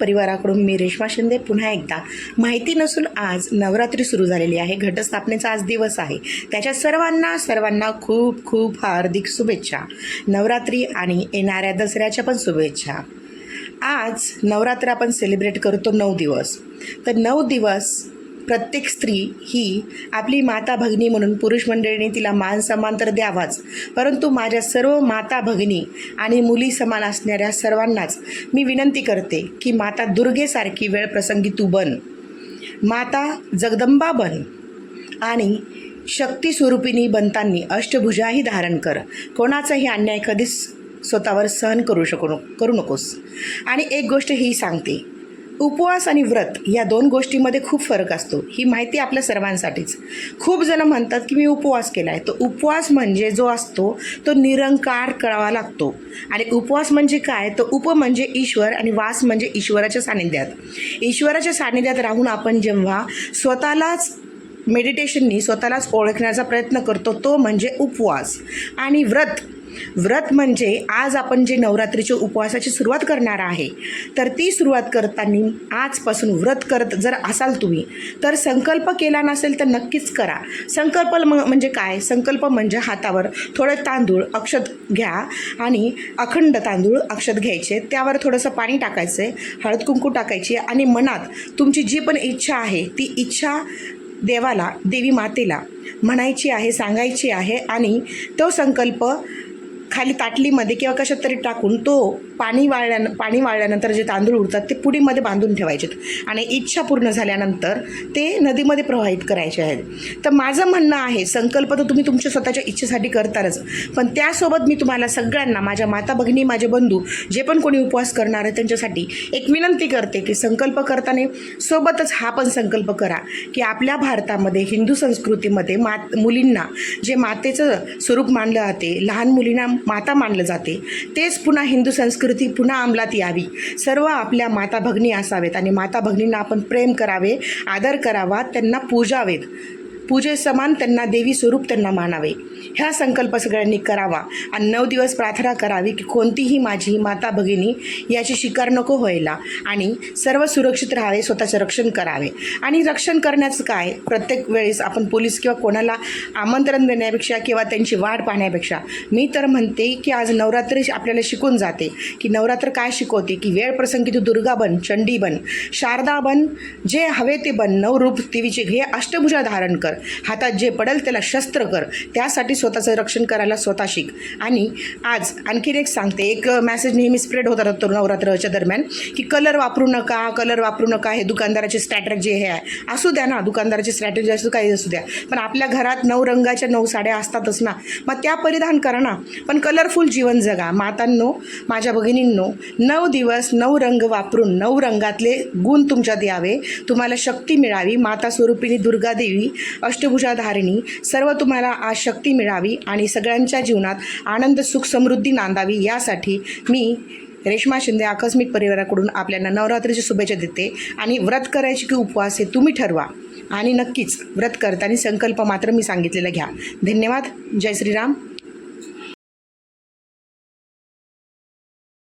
परिवाराकडून मी रेश्मा शिंदे पुन्हा एकदा. माहिती नसून आज नवरात्री सुरू झालेली आहे. घटस्थापनेचा आज दिवस आहे. त्याच्या सर्वांना सर्वांना खूप खूप हार्दिक शुभेच्छा. नवरात्री आणि येणाऱ्या दसऱ्याच्या पण शुभेच्छा. आज नवरात्र आपण सेलिब्रेट करतो नऊ दिवस. तर नऊ दिवस प्रत्येक स्त्री ही आपली माता भगिनी म्हणून पुरुष मंडळीने तिला मान सन्मान तर द्यावाच परंतु माझ्या सर्व माता भगिनी आणि मुली समान असणाऱ्या सर्वांनाच मी विनंती करते की माता दुर्गेसारखी वेळ प्रसंगी तू बन. माता जगदंबा बन आणि शक्ती स्वरूपिणी बनतांनी अष्टभुजाही धारण कर. कोणाचाही अन्याय कधीच स्वतःवर सहन करू शकू करू नकोस. आणि एक गोष्ट ही सांगते उपवास आणि व्रत या दोन गोष्टीमध्ये खूप फरक असतो. ही माहिती आपल्या सर्वांसाठीच. खूप जण म्हणतात की मी उपवास केला आहे तो उपवास म्हणजे जो असतो तो निरंकार करावा लागतो. आणि उपवास म्हणजे काय? तर उप म्हणजे ईश्वर आणि वास म्हणजे ईश्वराच्या सानिध्यात. ईश्वराच्या सानिध्यात राहून आपण जेव्हा स्वतःलाच मेडिटेशननी स्वतःलाच ओळखण्याचा प्रयत्न करतो तो म्हणजे उपवास. आणि व्रत व्रत म्हणजे आज आपण जे नवरात्रीच्या उपवासाची सुरुवात करणार आहे तर ती सुरुवात करताना आजपासून व्रत करत जर असाल तुम्ही तर संकल्प केला नसेल तर नक्कीच करा. संकल्प म- म्हणजे काय? संकल्प म्हणजे हातावर थोडे तांदूळ अक्षत घ्या आणि अखंड तांदूळ अक्षत घ्यायचे. त्यावर थोडंसं पाणी टाकायचं हळद कुंकू टाकायची आणि मनात तुमची जी पण इच्छा आहे ती इच्छा देवाला देवी मातेला म्हणायची आहे सांगायची आहे आणि तो संकल्प खाली ताटलीमध्ये किंवा कशात तरी टाकून तो पाणी वाळल्या पाणी वाळल्यानंतर जे तांदूळ उरतात ते पुडीमध्ये बांधून ठेवायचे आणि इच्छा पूर्ण झाल्यानंतर ते नदीमध्ये प्रवाहित करायचे आहेत. तर माझं म्हणणं आहे संकल्प तर तुम्ही तुमच्या स्वतःच्या इच्छेसाठी करतारच पण त्यासोबत मी तुम्हाला सगळ्यांना माझ्या माता भगिनी माझे बंधू जे पण कोणी उपवास करणार आहे त्यांच्यासाठी एक विनंती करते की संकल्प करताना सोबतच हा पण संकल्प करा की आपल्या भारतामध्ये हिंदू संस्कृतीमध्ये मात मुलींना जे मातेचं स्वरूप मानलं जाते लहान मुलींना माता मानलं जाते. तेच पुन्हा हिंदू संस्कृती पुन्हा अंमलात यावी. सर्व आपल्या माता भगिनी असावेत आणि माता भगिनींना आपण प्रेम करावे आदर करावा त्यांना पूजावेत. पूजे समान त्यांना देवी स्वरूप त्यांना मानावे. ह्या संकल्प सगळ्यांनी करावा आणि नऊ दिवस प्रार्थना करावी की कोणतीही माझी माता भगिनी याची शिकार नको व्हायला आणि सर्व सुरक्षित राहावे स्वतःचं रक्षण करावे. आणि रक्षण करण्याचं काय? प्रत्येक वेळेस आपण पोलीस किंवा कोणाला आमंत्रण देण्यापेक्षा किंवा त्यांची वाट पाहण्यापेक्षा मी तर म्हणते की आज नवरात्री आपल्याला शिकून जाते की नवरात्र काय शिकवते? की वेळ प्रसंगी तू दुर्गा बन चंडी बन शारदा बन जे हवे ते बन नवरूप देवीचे घे अष्टभुजा धारण कर. हातात जे पडेल त्याला शस्त्र कर. त्यासाठी स्वतःचं रक्षण करायला स्वतः शिक. आणि आज आणखीन एक सांगते. एक मॅसेज नेहमी स्प्रेड होत राहतो नवरात्राच्या दरम्यान की कलर वापरू नका कलर वापरू नका हे दुकानदाराची स्ट्रॅटर्जी हे आहे. असू द्या ना दुकानदाराची स्ट्रॅटर्जी असू काही असू द्या. पण आपल्या घरात नऊ रंगाच्या नऊ साड्या असतातच ना मग त्या परिधान करा ना. पण कलरफुल जीवन जगा. मातांनो माझ्या भगिनींनो नऊ दिवस नऊ रंग वापरून नऊ रंगातले गुण तुमच्यात यावे. तुम्हाला शक्ती मिळावी. माता स्वरूपिणी दुर्गा देवी अष्टभुजाधारिणी सर्व तुम्हाला आज शक्ती मिळावी आणि सगळ्यांच्या जीवनात आनंद सुख समृद्धी नांदावी यासाठी मी रेश्मा शिंदे आकस्मिक परिवाराकडून आपल्याला नवरात्रीची शुभेच्छा देते आणि व्रत करायची की उपवास हे तुम्ही ठरवा. आणि नक्कीच व्रत करताना संकल्प मात्र मी सांगितलेला घ्या. धन्यवाद. जय श्रीराम.